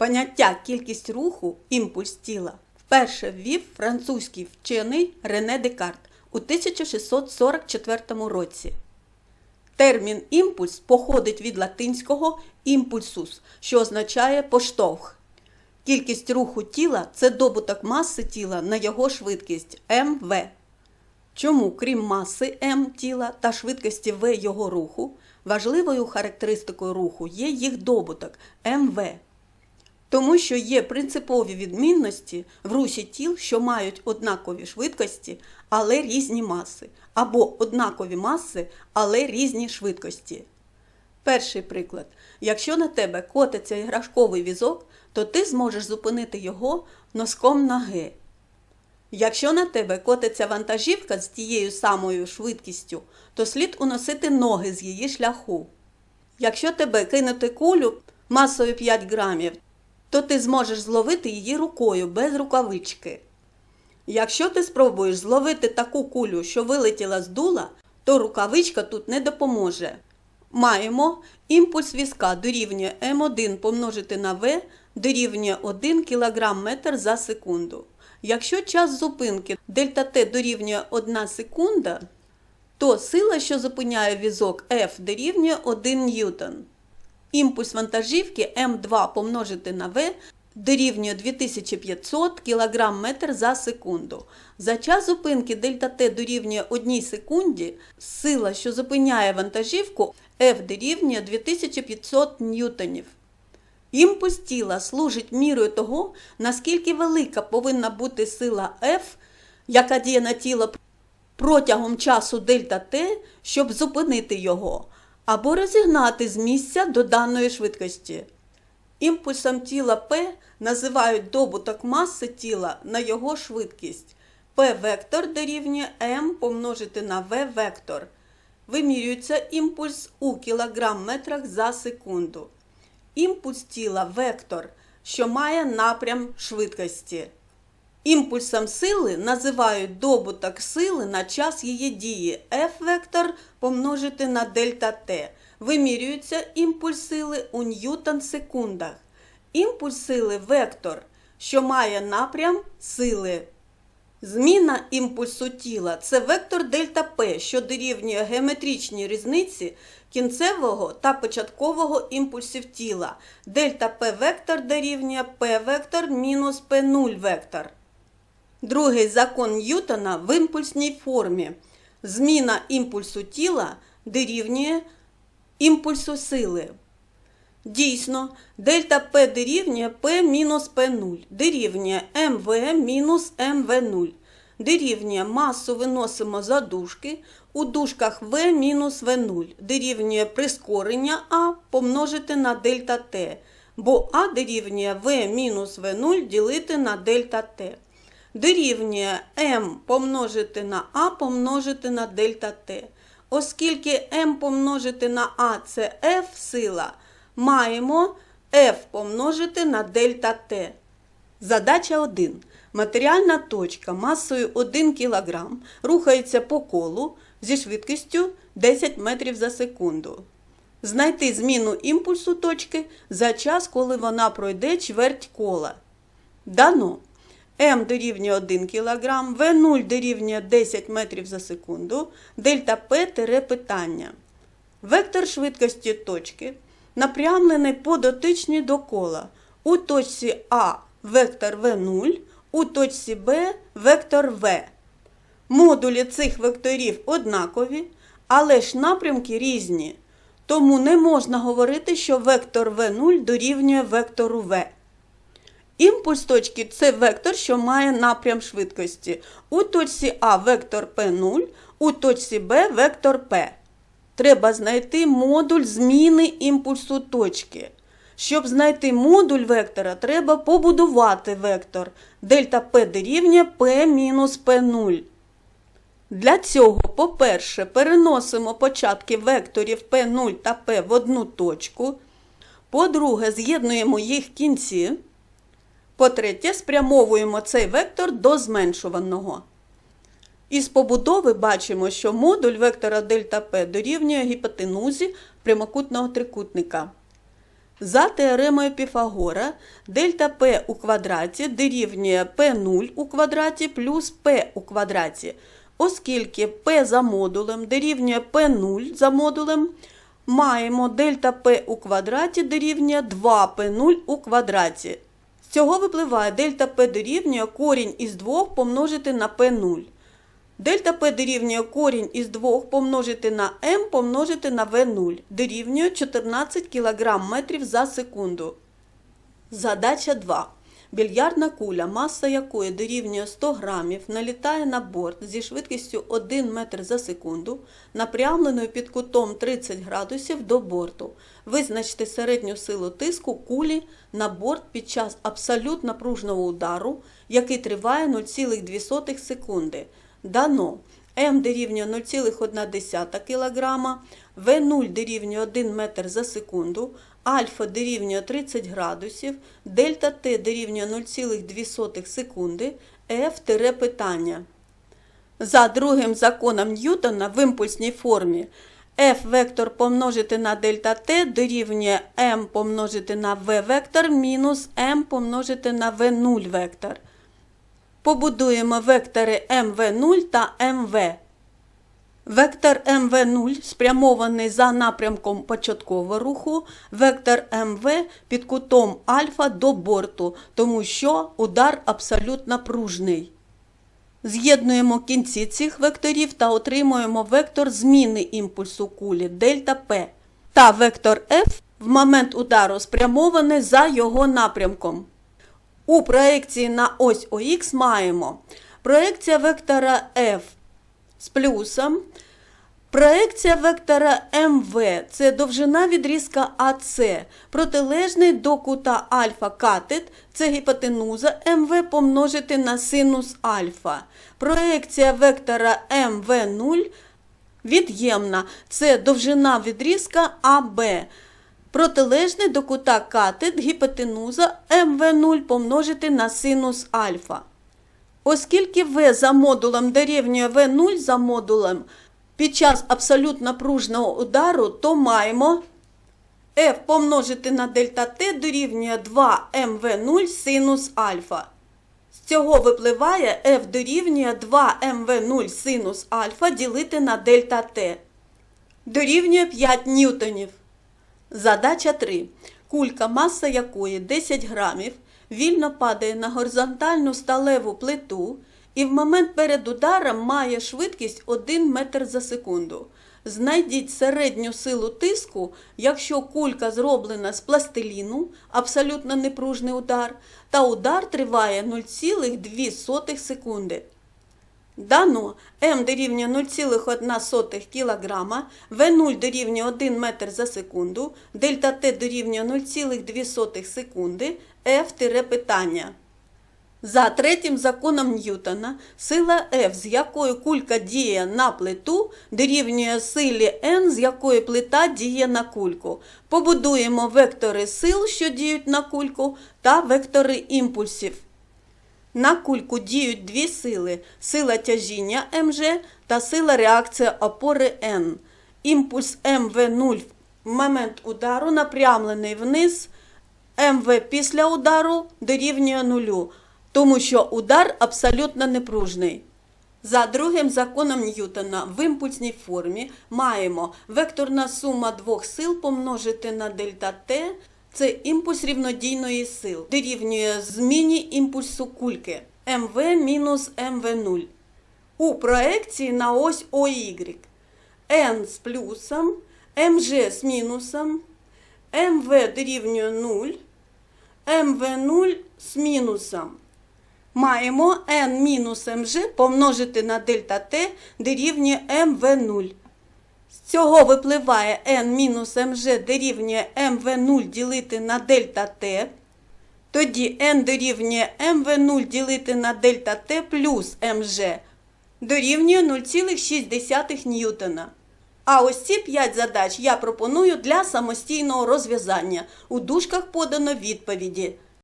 Поняття кількість руху, імпульс тіла вперше ввів французький вчений Рене Декарт у 1644 році. Термін імпульс походить від латинського імпульсус, що означає поштовх. Кількість руху тіла це добуток маси тіла на його швидкість МВ. Чому, крім маси М тіла та швидкості В його руху, важливою характеристикою руху є їх добуток МВ. Тому що є принципові відмінності в русі тіл, що мають однакові швидкості, але різні маси, або однакові маси, але різні швидкості. Перший приклад. Якщо на тебе котиться іграшковий візок, то ти зможеш зупинити його носком ноги. Якщо на тебе котиться вантажівка з тією самою швидкістю, то слід уносити ноги з її шляху. Якщо тебе кинути кулю масою 5 грамів, то ти зможеш зловити її рукою без рукавички. Якщо ти спробуєш зловити таку кулю, що вилетіла з дула, то рукавичка тут не допоможе. Маємо імпульс візка дорівнює М1 помножити на В дорівнює 1 кг метр за секунду. Якщо час зупинки дельта Т дорівнює 1 секунда, то сила, що зупиняє візок F дорівнює 1 ньютон. Імпульс вантажівки М2 помножити на В дорівнює 2500 кг метр за секунду. За час зупинки дельта Т дорівнює 1 секунді, сила, що зупиняє вантажівку, F дорівнює 2500 ньютонів. Імпульс тіла служить мірою того, наскільки велика повинна бути сила F, яка діє на тіло протягом часу дельта Т, щоб зупинити його, або розігнати з місця до даної швидкості. Імпульсом тіла P називають добуток маси тіла на його швидкість. P-вектор дорівнює m помножити на v-вектор. Вимірюється імпульс у кілограм-метрах за секунду. Імпульс тіла вектор, що має напрям швидкості. Імпульсом сили називають добуток сили на час її дії F-вектор помножити на дельта T. Вимірюється імпульс сили у ньютон-секундах. Імпульс сили вектор, що має напрям сили. Зміна імпульсу тіла це вектор дельта П, що дорівнює геометричній різниці кінцевого та початкового імпульсів тіла. Дельта П вектор дорівнює П вектор мінус П0 вектор. Другий закон Ньютона в імпульсній формі. Зміна імпульсу тіла дорівнює імпульсу сили. Дійсно, дельта П дорівнює П мінус П0, дорівнює МВ мінус МВ0. Дорівнює масу виносимо за дужки, у дужках В мінус В0, дорівнює прискорення А помножити на дельта Т, бо А дорівнює В мінус В0 ділити на дельта Т. Дорівнює М помножити на А помножити на дельта Т. Оскільки М помножити на А це F сила, маємо F помножити на дельта Т. Задача 1. Матеріальна точка масою 1 кг рухається по колу зі швидкістю 10 метрів за секунду. Знайти зміну імпульсу точки за час, коли вона пройде чверть кола. Дано. М дорівнює 1 кг, В0 дорівнює 10 метрів за секунду, дельта П тире питання. Вектор швидкості точки напрямлений по дотичній до кола. У точці А вектор В0, у точці Б вектор В. Модулі цих векторів однакові, але ж напрямки різні. Тому не можна говорити, що вектор В0 дорівнює вектору В. Імпульс точки це вектор, що має напрям швидкості. У точці А вектор P0, у точці Б вектор P. Треба знайти модуль зміни імпульсу точки. Щоб знайти модуль вектора, треба побудувати вектор. Дельта P дорівнює P-P0. Для цього, по-перше, переносимо початки векторів P0 та P в одну точку. По-друге, з'єднуємо їх кінці. По-третє, спрямовуємо цей вектор до зменшуваного. Із побудови бачимо, що модуль вектора дельта P дорівнює гіпотенузі прямокутного трикутника. За теоремою Піфагора дельта П у квадраті дорівнює P0 у квадраті плюс P у квадраті. Оскільки P за модулем дорівнює P0 за модулем, маємо дельта P у квадраті дорівнює 2P0 у квадраті. Цього випливає дельта P дорівнює корінь із 2 помножити на P0. Дельта P дорівнює корінь із 2 помножити на m помножити на V0 дорівнює 14 кг метрів за секунду. Задача 2. Більярдна куля, маса якої дорівнює 100 грамів, налітає на борт зі швидкістю 1 метр за секунду, напрямленою під кутом 30 градусів до борту. Визначте середню силу тиску кулі на борт під час абсолютно пружного удару, який триває 0,2 секунди. Дано М дорівнює 0,1 кг, В0 дорівнює 1 метр за секунду, альфа дорівнює 30 градусів, дельта Т дорівнює 0,2 секунди, F тире питання. За другим законом Ньютона в імпульсній формі F вектор помножити на дельта Т дорівнює m помножити на v вектор мінус m помножити на v0 вектор. Побудуємо вектори mv0 та mv. Вектор mv0 спрямований за напрямком початкового руху, вектор mv під кутом альфа до борту, тому що удар абсолютно пружний. З'єднуємо кінці цих векторів та отримуємо вектор зміни імпульсу кулі дельта P. Та вектор F в момент удару спрямований за його напрямком. У проекції на ось ОХ маємо проекція вектора F з плюсом. Проекція вектора МВ це довжина відрізка АС, протилежний до кута альфа катет, це гіпотенуза МВ помножити на синус альфа. Проекція вектора МВ0 від'ємна, це довжина відрізка АБ. Протилежний до кута катет гіпотенуза МВ0 помножити на синус альфа. Оскільки В за модулем дорівнює В0 за модулем під час абсолютно пружного удару, то маємо F помножити на дельта Т дорівнює 2МВ0 синус альфа. З цього випливає F дорівнює 2МВ0 синус альфа ділити на дельта Т. Дорівнює 5 ньютонів. Задача 3. Кулька, маса якої 10 грамів, вільно падає на горизонтальну сталеву плиту і в момент перед ударом має швидкість 1 метр за секунду. Знайдіть середню силу тиску, якщо кулька зроблена з пластиліну, абсолютно непружний удар, та удар триває 0,2 секунди. Дано М дорівнює 0,1 кг, В0 дорівнює 1 метр за секунду, дельта Т дорівнює 0,2 секунди, F тире питання. За третім законом Ньютона сила F, з якою кулька діє на плиту, дорівнює силі N, з якої плита діє на кульку. Побудуємо вектори сил, що діють на кульку, та вектори імпульсів. На кульку діють дві сили: сила тяжіння МЖ та сила реакції опори N. Імпульс МВ0 в момент удару напрямлений вниз, МВ після удару дорівнює нулю, тому що удар абсолютно непружний. За другим законом Ньютона в імпульсній формі маємо векторна сума двох сил помножити на дельта Т це імпульс рівнодійної сил, дорівнює зміні імпульсу кульки МВ мінус МВ0. У проекції на ось ОY. N з плюсом, МЖ з мінусом, МВ дорівнює 0, МВ0 з мінусом. Маємо N мінус МЖ помножити на дельта Т дорівнює МВ0. З цього випливає n мінус МЖ дорівнює МВ0 ділити на дельта Т. Тоді n дорівнює МВ0 ділити на дельта Т плюс МЖ дорівнює 0,6 ньютона. А ось ці 5 задач я пропоную для самостійного розв'язання. У дужках подано відповіді.